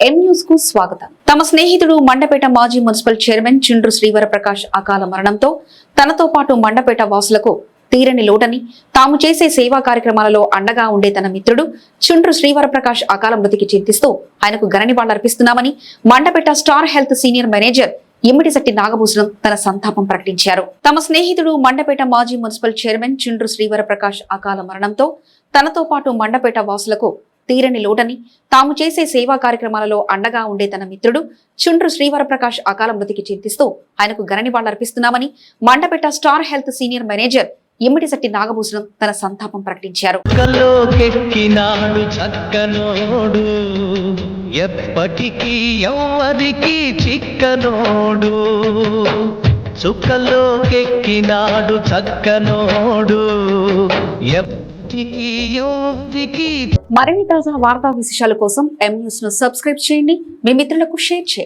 ఎం న్యూస్కు స్వాగతం. తమ స్నేహితుడు మండపేట మాజీ మున్సిపల్ చైర్మన్ చుండ్రు శ్రీవర ప్రకాష్ అకాల మరణంతో తనతో పాటు మండపేట వాసులకు తీరని లోటని తాము చేసే సేవా కార్యక్రమాలలో అండగా ఉండే తన మిత్రుడు చుండ్రు శ్రీవర ప్రకాష్ అకాల మృతికి చింతిస్తూ ఆయనకు ఘన Mandapeta Star Health senior manager Immadisetti Nagabhushanam తన సంతాపం ప్రకటించారు. తమ స్నేహితుడు మండపేట మాజీ మున్సిపల్ చైర్మన్ చుండ్రు శ్రీవర ప్రకాష్ అకాల మరణంతో తనతో పాటు మండపేట వాసులకు తీరని లోటని తాము చేసే సేవా కార్యక్రమాలలో అండగా ఉండే తన మిత్రుడు చుండ్రు శ్రీవరప్రకాష్ అకాల మృతికి చింతిస్తూ ఆయనకు ఘన నివాళులర్పిస్తున్నామని Mandapeta Star Health senior manager Immadisetti Nagabhushanam తన సంతాపం ప్రకటించారు. ఎప్పటికీ చిక్కనోడు. చుక్కలోకెక్కినాడు చక్కనోడు. మరిన్ని తాజా వార్తా విశేషాల కోసం ఎం న్యూస్ను సబ్స్క్రైబ్ చేయండి. మీ మిత్రులకు షేర్ చేయండి.